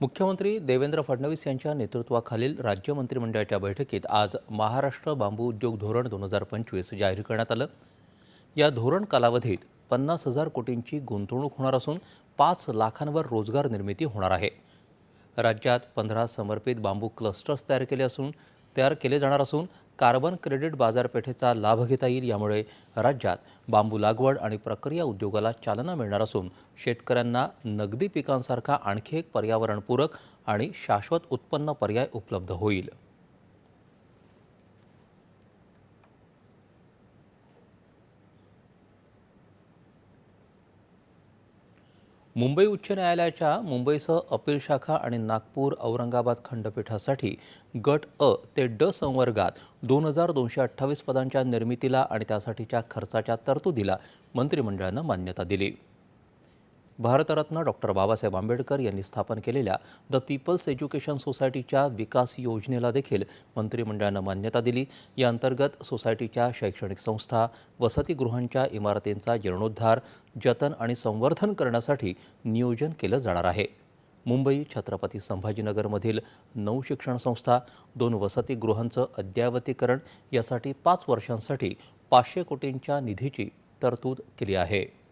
मुख्यमंत्री देवेंद्र फडणवीस यांच्या नेतृत्वाखालील राज्य मंत्रिमंडळाच्या बैठकीत आज महाराष्ट्र बांबू उद्योग धोरण दोन हजार पंचवीस जाहीर करण्यात आलं. या धोरण कालावधीत पन्नास हजार कोटींची गुंतवणूक होणार असून पाच लाखांवर रोजगार निर्मिती होणार आहे. राज्यात पंधरा समर्पित बांबू क्लस्टर्स तयार केले असून तयार केले जाणार असून कार्बन क्रेडिट बाजारपेठेचा लाभ घेता येईल यामुळे राज्यात बांबू लागवड आणि प्रक्रिया उद्योगाला चालना मिळणार असून शेतकऱ्यांना नगदी पिकांसारखा आणखी एक पर्यावरणपूरक आणि शाश्वत उत्पन्न पर्याय उपलब्ध होईल. मुंबई उच्च न्यायालयाच्या मुंबईसह अपील शाखा आणि नागपूर औरंगाबाद खंडपीठासाठी गट अ ते ड संवर्गात दोन हजार दोनशे अठ्ठावीस पदांच्या निर्मितीला आणि त्यासाठीच्या खर्चाच्या तरतुदीला मंत्रिमंडळानं मान्यता दिली. भारतरत्न डॉक्टर बाबासाहेब आंबेडकर यांनी स्थापन केलेल्या द पीपल्स एज्युकेशन सोसायटीच्या विकास योजनेला देखील मंत्रिमंडळानं मान्यता दिली. या अंतर्गत सोसायटीच्या शैक्षणिक संस्था वसतिगृहांच्या इमारतींचा जीर्णोद्धार जतन आणि संवर्धन करण्यासाठी नियोजन केलं जाणार आहे. मुंबई छत्रपती संभाजीनगरमधील नऊ शिक्षण संस्था दोन वसतिगृहांचं अद्ययावतीकरण यासाठी पाच वर्षांसाठी पाचशे कोटींच्या निधीची तरतूद केली आहे.